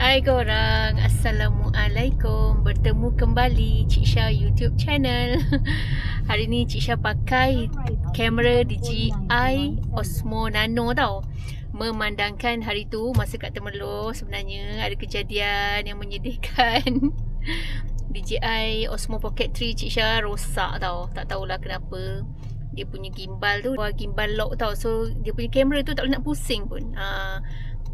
Hai korang, Assalamualaikum. Bertemu kembali Cik Syah YouTube channel. Hari ni Cik Syah pakai kamera DJI Osmo Nano tau. Memandangkan hari tu masa kat Temerloh sebenarnya ada kejadian yang menyedihkan. DJI Osmo Pocket 3 Cik Syah rosak tau. Tak tahulah kenapa. Dia punya gimbal tu Gimbal lock tau. So dia punya kamera tu tak boleh nak pusing pun. Uh,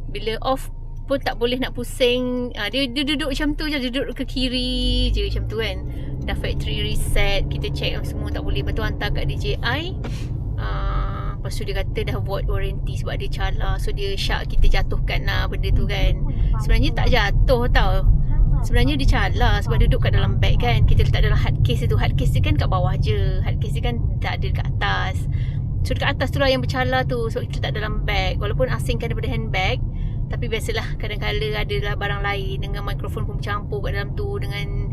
Bila off pun tak boleh nak pusing. Uh, dia, dia duduk macam tu je Duduk ke kiri je macam tu kan. Dah factory reset Kita check semua tak boleh. Lepas tu hantar kat DJI uh, Lepas tu dia kata dah void warranty Sebab dia cala So dia syak kita jatuhkan lah benda tu kan. Sebenarnya tak jatuh tau. Sebenarnya dia cala Sebab dia duduk kat dalam bag kan. Kita letak dalam hard case tu. Hard case dia kan kat bawah je. Hard case dia kan tak ada dekat atas. So dekat atas tu lah yang bercala tu. So kita letak dalam bag Walaupun asingkan daripada handbag tapi biasalah kadang-kadang adalah barang lain. Dengan mikrofon pun bercampur kat dalam tu. Dengan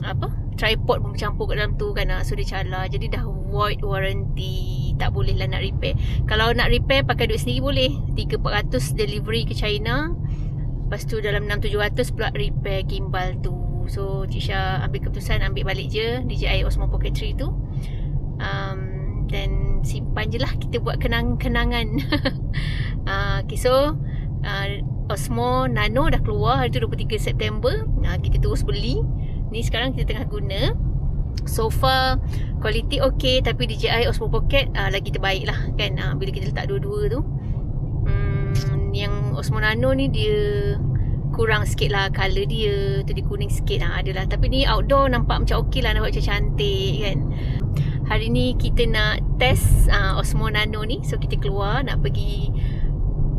apa tripod pun bercampur kat dalam tu kan ah. so dia cala jadi dah void warranty. Tak boleh lah nak repair. Kalau nak repair pakai duit sendiri boleh. 3400 delivery ke China. Lepas tu dalam 6700 pula repair gimbal tu. So Cik Syah ambil keputusan ambil balik je. DJI Osmo Pocket 3 tu. Um, dan simpan je lah. Kita buat kenang-kenangan. Uh, okay so uh, Osmo Nano dah keluar hari tu 23 September. Uh, kita terus beli. Ni sekarang kita tengah guna. So far quality okay tapi DJI Osmo Pocket uh, lagi terbaik lah kan? Uh, bila kita letak dua-dua tu. Hmm, yang Osmo Nano ni dia kurang sikit lah colour dia tu dia kuning sikit lah adalah. Tapi ni outdoor nampak macam okay lah nampak macam cantik kan? Hari ni kita nak test uh, Osmo Nano ni. So kita keluar nak pergi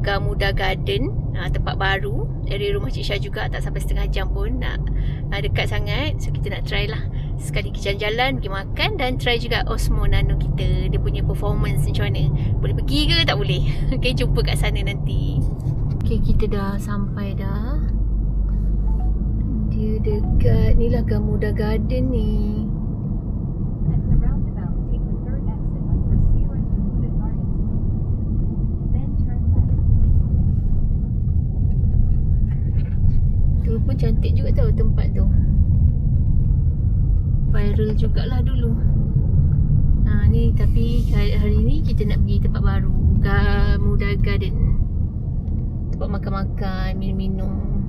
Gamuda Garden uh, tempat baru. Area rumah Cik Syah juga tak sampai setengah jam pun nak uh, dekat sangat. So kita nak try lah. Sekali kita jalan-jalan pergi makan dan try juga Osmo Nano kita. Dia punya performance macam mana? Boleh pergi ke tak boleh? Ok jumpa kat sana nanti. Ok kita dah sampai dah. Dia dekat ni lah Gamuda Garden ni pun cantik juga tau tempat tu. Viral jugalah dulu. Ha ni tapi hari, ni kita nak pergi tempat baru. Gamuda Garden. Tempat makan-makan, minum-minum.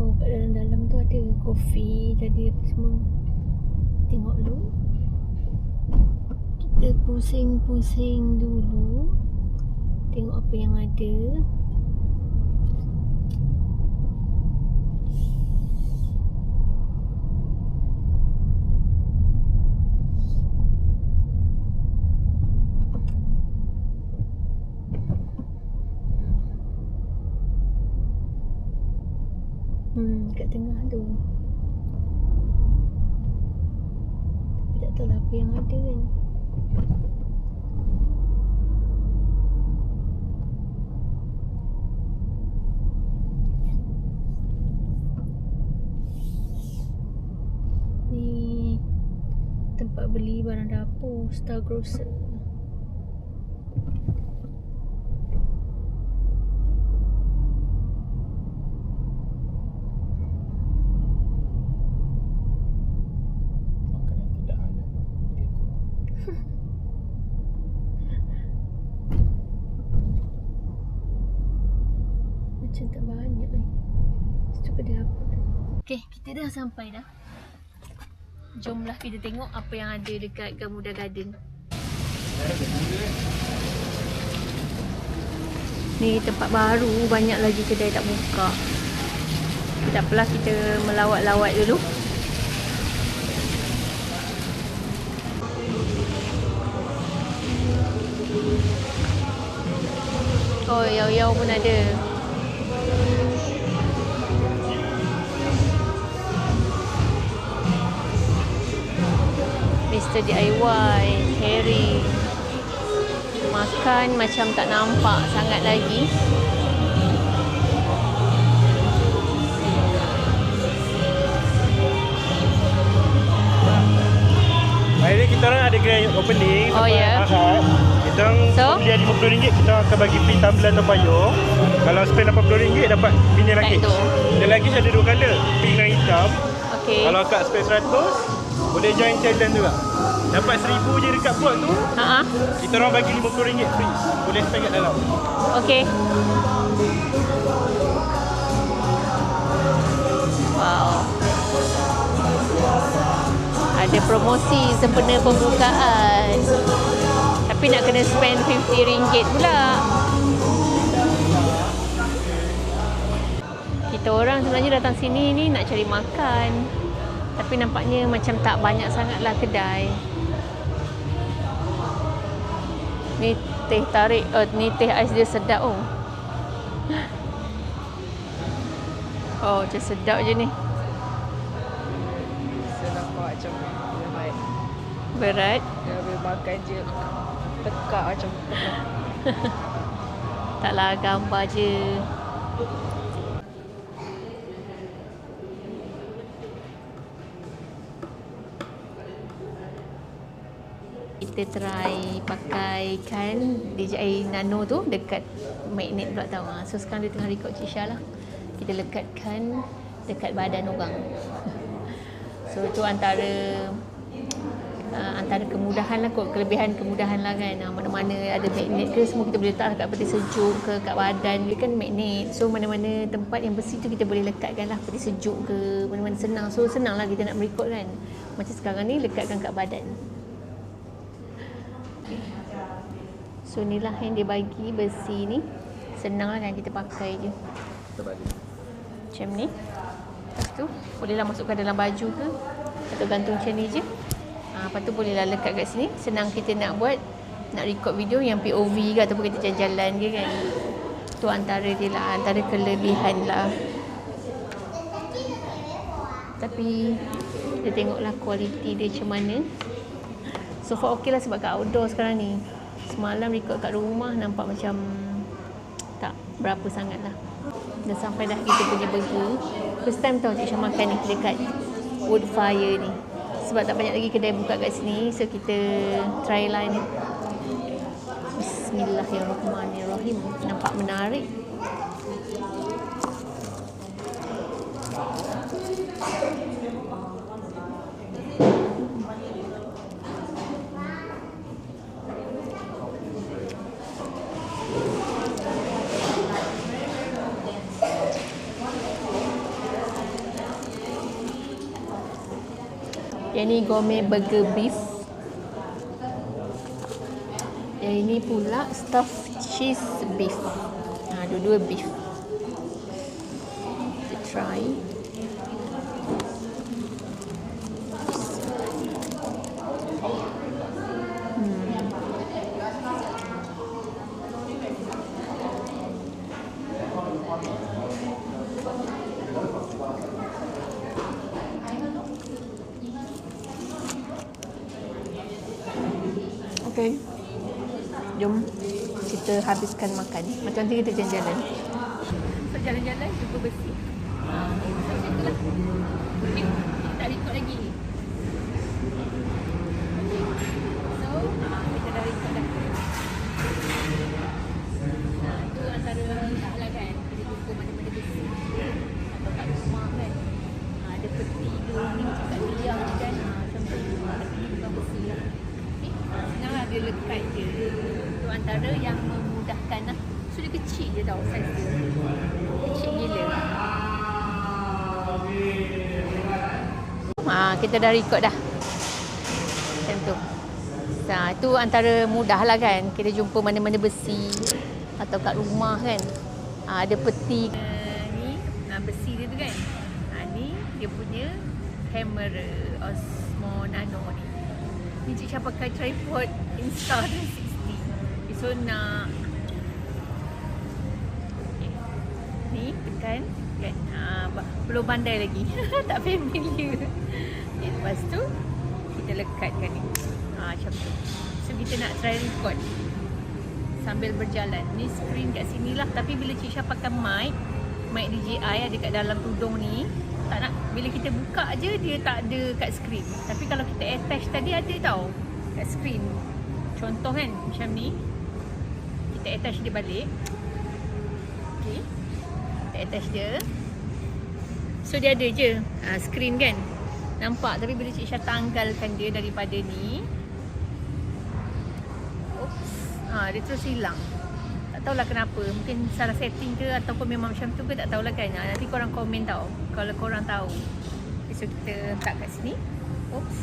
Oh kat dalam-dalam tu ada kopi tadi apa semua tengok dulu. Kita pusing-pusing dulu. Tengok apa yang ada. Hmm, kat tengah tu. Tahu lah apa yang ada kan. Ni tempat beli barang dapur Star Grocer macam tak banyak ni. Apa tu. Okay, kita dah sampai dah. Jomlah kita tengok apa yang ada dekat Gamuda Garden. Ni tempat baru, banyak lagi kedai tak buka. Tak apalah kita melawat-lawat dulu. Oh, yau-yau pun ada. Mr. DIY, Harry. Makan macam tak nampak sangat lagi. grand opening Oh, ya. Ahad. Kita orang So? pembelian RM50 kita akan bagi free tumbler atau payung. Kalau spend RM80 dapat mini lagi. Dia lagi ada dua colour, pink dan hitam. Okey. Kalau akak spend 100 boleh join challenge juga. Dapat RM1000 je dekat plot tu, ah. kita orang bagi RM50 free. Boleh spend kat dalam. Okey. Wow. Ada promosi sempena pembukaan. Tapi nak kena spend RM50 pula. Kita orang sebenarnya datang sini ni nak cari makan. Tapi nampaknya macam tak banyak sangatlah kedai. Ni teh tarik, oh, ni teh ais dia sedap oh. Oh, macam sedap je ni. Saya nampak macam berat. Berat. Dia boleh makan je tekak macam. Taklah gambar je. Kita try pakai kan DJI Nano tu dekat magnet pula tau. Ha, So sekarang dia tengah record Cik Syah lah. Kita lekatkan dekat badan orang. So tu antara uh, antara kemudahan lah kot kelebihan kemudahan lah kan uh, mana-mana ada magnet ke semua kita boleh letak kat peti sejuk ke kat badan dia kan magnet so mana-mana tempat yang besi tu kita boleh lekatkan lah peti sejuk ke mana-mana senang so senang lah kita nak merekod kan macam sekarang ni lekatkan kat badan Okay. So ni lah yang dia bagi besi ni senang lah kan kita pakai je macam ni Lepas tu bolehlah masukkan dalam baju ke atau gantung macam ni je. Ha, lepas tu bolehlah lekat kat sini. Senang kita nak buat nak record video yang POV ke ataupun kita jalan-jalan ke kan. Tu antara dia lah, antara kelebihan lah. Tapi kita tengoklah kualiti dia macam mana. So far okey lah sebab kat outdoor sekarang ni. Semalam record kat rumah nampak macam tak berapa sangat lah. Dah sampai dah kita burger. First time tau Cik Syah makan ni dekat wood fire ni. Sebab tak banyak lagi kedai buka kat sini. So kita try ni. Bismillahirrahmanirrahim. Nampak menarik. Yang ni gourmet burger beef. Yang ini pula stuffed cheese beef. Ha, dua-dua beef. Kita try. Hmm. Okay. Jom kita habiskan makan. Macam nanti kita jalan-jalan. So jalan-jalan jumpa besi. So macam itulah. Okay, kita tak record lagi. So, kita dah record dah. Itu antara lah kan. Kita jumpa mana-mana besi. Atau kat rumah kan. Ha, ada peti dua ni macam kat kan. Ha, macam tu. Tapi bukan besi lah. Okay, senang lah dia lekat je. Itu antara yang memudahkan lah. So dia kecil je tau saiz dia. Kecil gila. Ha, kita dah record dah. Macam tu. Nah, itu antara mudah lah kan. Kita jumpa mana-mana besi atau kat rumah kan. Ha, ada peti. Uh, ni uh, besi dia tu kan. Ha, ni dia punya kamera Osmo Nano ni. Ni Cik Syah pakai tripod Insta360. Okay, so nak Ni tekan kan uh, belum pandai lagi. tak familiar. Okay, lepas tu kita lekatkan ni. Ha, macam tu. So kita nak try record sambil berjalan. Ni screen kat sini lah tapi bila Cik Syah pakai mic, mic DJI ada kat dalam tudung ni, tak nak bila kita buka je dia tak ada kat screen. Tapi kalau kita attach tadi ada tau. kat screen. Contoh kan macam ni. Kita attach dia balik. Okay. Attach dia. So dia ada je ha, screen kan. Nampak tapi bila Cik Syah tanggalkan dia daripada ni. Oops. Ha, dia terus hilang. Tak tahulah kenapa. Mungkin salah setting ke ataupun memang macam tu ke tak tahulah kan. Ha, nanti korang komen tau. Kalau korang tahu. So kita letak kat sini. Oops.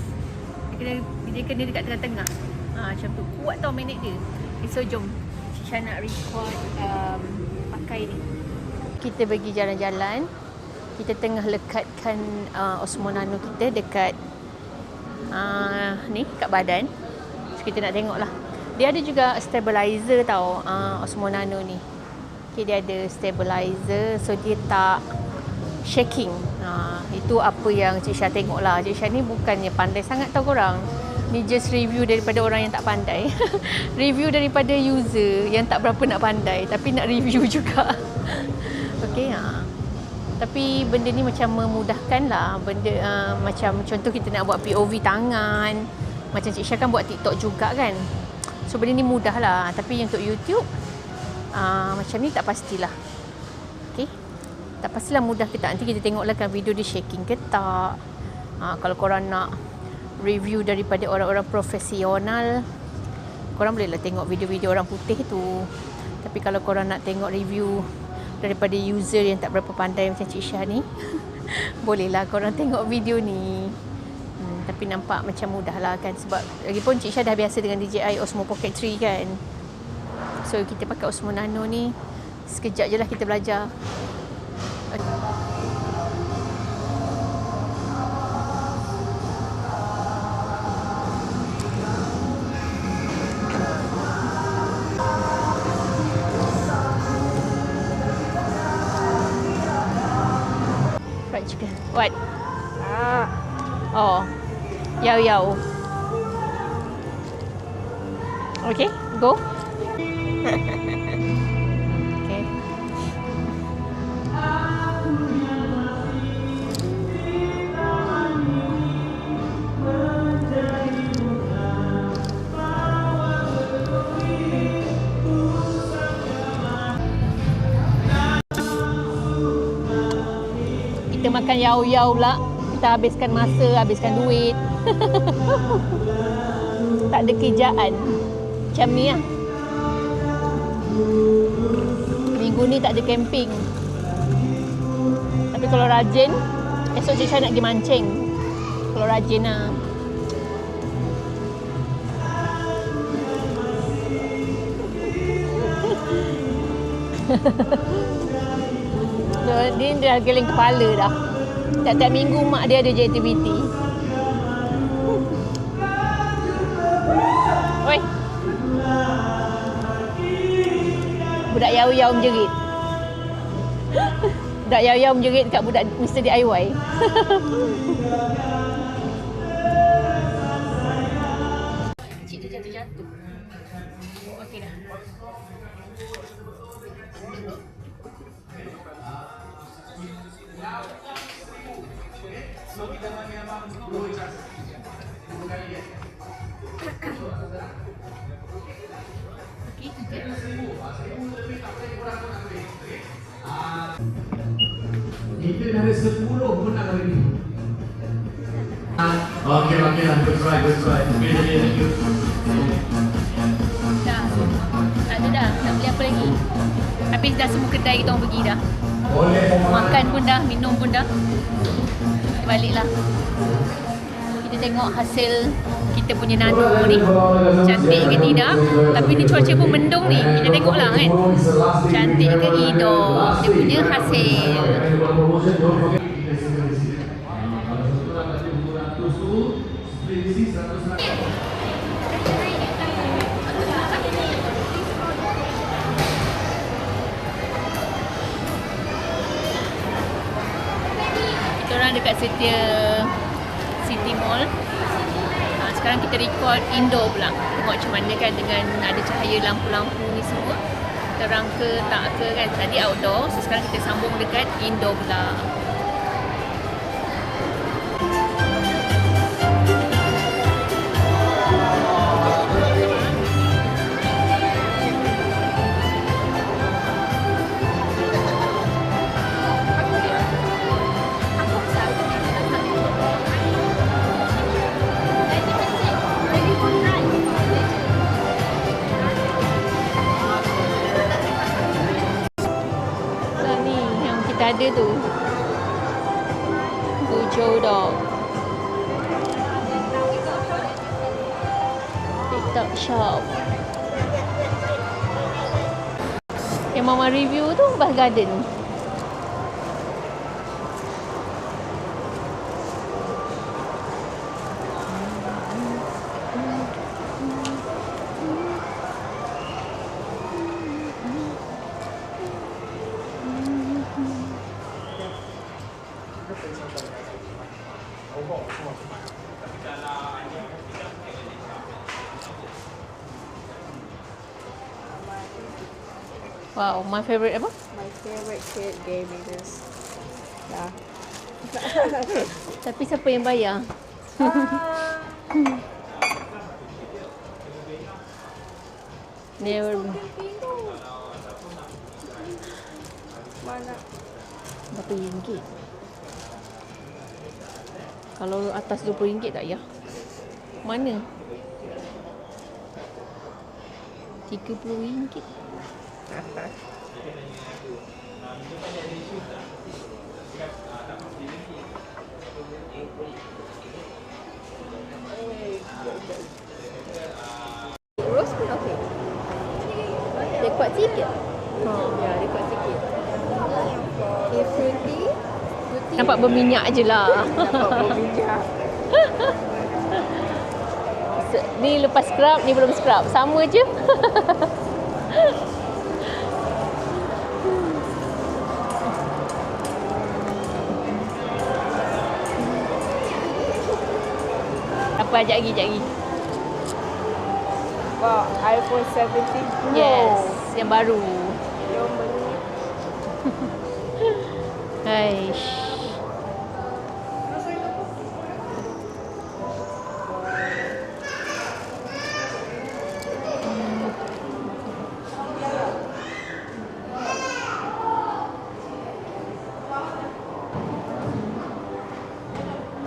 Dia kena, dia kena dekat tengah-tengah. Ha, macam tu. Kuat tau magnet dia. Okay, so jom. Cik Syah nak record um, pakai ni. Kita pergi jalan-jalan. Kita tengah lekatkan uh, Osmo Nano kita dekat uh, ni kat badan. So kita nak tengok lah. Dia ada juga stabilizer tau uh, Osmo Nano ni. Okay, dia ada stabilizer so dia tak shaking. Ha, itu apa yang Cik Syah tengok lah. Cik Syah ni bukannya pandai sangat tau korang. Ni just review daripada orang yang tak pandai. review daripada user yang tak berapa nak pandai. Tapi nak review juga. okay, ha. Tapi benda ni macam memudahkan lah. Benda uh, macam contoh kita nak buat POV tangan. Macam Cik Syah kan buat TikTok juga kan. So benda ni mudah lah. Tapi untuk YouTube, uh, macam ni tak pastilah. Okay. Tak pastilah mudah ke tak. Nanti kita tengoklah kan video dia shaking ke tak. Uh, kalau korang nak review daripada orang-orang profesional, korang bolehlah tengok video-video orang putih tu. Tapi kalau korang nak tengok review daripada user yang tak berapa pandai macam Cik Syah ni. Bolehlah korang tengok video ni. Hmm, tapi nampak macam mudah lah kan. Sebab lagipun Cik Syah dah biasa dengan DJI Osmo Pocket 3 kan. So kita pakai Osmo Nano ni. Sekejap je lah kita belajar what Ah. Oh. Yao yao. Kita makan yao-yao pula. Kita habiskan masa, habiskan duit. tak ada kejaan. Macam ni lah. Minggu ni tak ada camping. Tapi kalau rajin, esok Cik Syah nak pergi mancing. Kalau rajin lah. So, dia dah geling kepala dah. Tiap-tiap minggu mak dia ada aktiviti. Oi. Budak yau-yau menjerit. budak yau-yau menjerit kat budak Mr. DIY. Cik dia jatuh-jatuh. Ada 10 menang hari ni. Okay, okay, good try, good try. Okay, okay, you. Dah. Tak ada dah. Nak beli apa lagi? Habis dah semua kedai kita orang pergi dah. Boleh Makan pun dah, minum pun dah. Kita baliklah. Kita tengok hasil kita punya nano ni. Cantik ke tidak? Tapi ni cuaca pun mendung ni. Kita tengoklah kan. Cantik ke tidak? Dia punya hasil. Dekat Setia City Mall. Sekarang kita record indoor pula. Tengok macam mana kan dengan ada cahaya lampu-lampu ni semua. Terang ke tak ke kan. Tadi outdoor. So sekarang kita sambung dekat indoor pula. Ada tu. Hujau dog. TikTok shop. Yang mama review tu Bath Garden. Wow, my favorite apa? My favorite kid gave me this. Yeah. Tapi siapa yang bayar? Never Mana? Berapa ringgit? Kalau atas RM20 tak ya? Mana? RM30 Rose pun okay. Dia kuat sikit Ha, ya, dia kuat sikit. Okay, fruity. Nampak berminyak je lah Nampak berbijak. Se- Ni lepas scrub, ni belum scrub Sama je Apa ajak lagi, ajak lagi Wow, iPhone 17 Pro. Yes, yang baru Yang beli. Aish.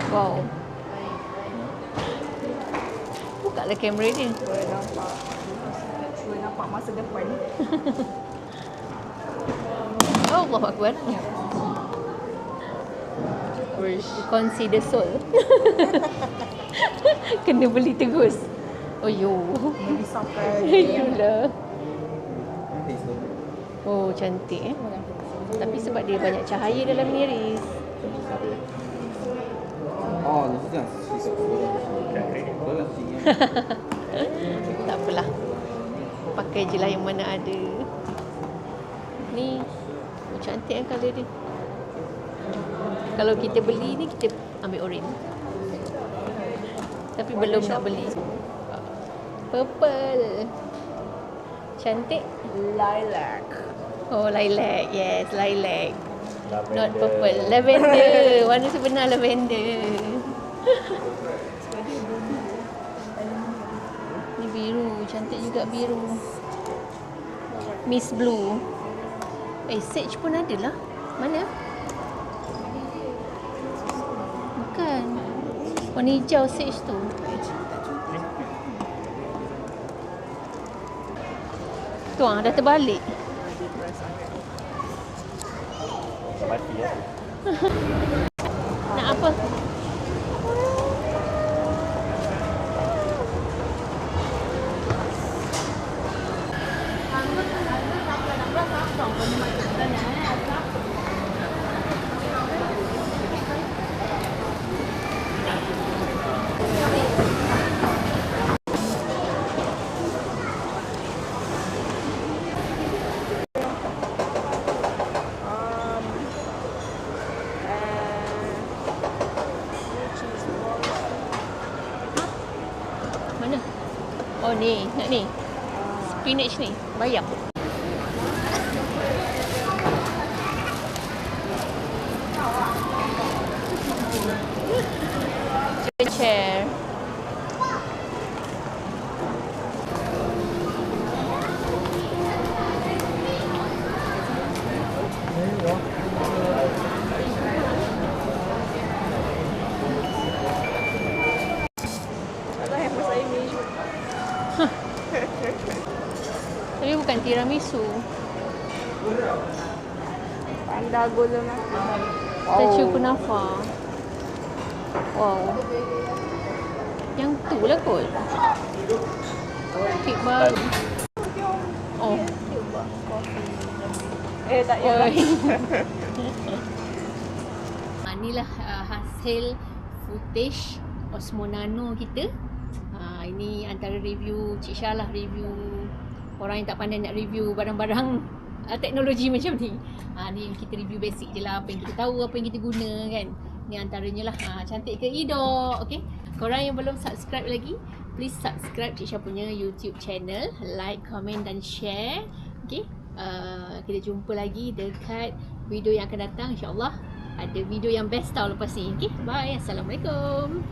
Wow. Buka lah kamera ni. Boleh nampak. Boleh nampak masa depan oh, Allah Akbar. Wish. Consider soul. Kena beli terus. Oh, yo. Sampai. Yulah. Oh, cantik eh. Tapi sebab dia banyak cahaya dalam miris. Oh, this is just... Tak apalah. Pakai je lah yang mana ada. Ni oh, cantik kan colour dia. Kalau kita beli ni kita ambil orange. Tapi belum nak beli. Purple. Cantik. Lilac. Oh, lilac. Yes, lilac. Not purple. Lavender. Warna sebenar lavender. Cantik juga biru. Miss Blue. Eh, sage pun ada lah. Mana? Bukan. Warna hijau sage tu. Tu ah, dah terbalik. Mati ya. Nak apa? Um, Mana? Oh ni, nak ni. Spinach ni. Bayar. Chair. Atau handphone saya measure. Tapi bukan tiramisu. dagu lemak. Statue kunafa. Wow. Yang tu lah kot. Kek baru. Oh. Eh tak ya. Ha, inilah uh, hasil footage Osmo Nano kita. Ha, ini antara review Cik Syah lah review orang yang tak pandai nak review barang-barang uh, teknologi macam ni. Ha, ni kita review basic je lah apa yang kita tahu, apa yang kita guna kan. Ni antaranya lah. Ha, cantik ke Ido? Okay. Korang yang belum subscribe lagi, please subscribe Cik Syah punya YouTube channel. Like, comment dan share. Okay. Uh, kita jumpa lagi dekat video yang akan datang insyaAllah ada video yang best tau lepas ni okay bye assalamualaikum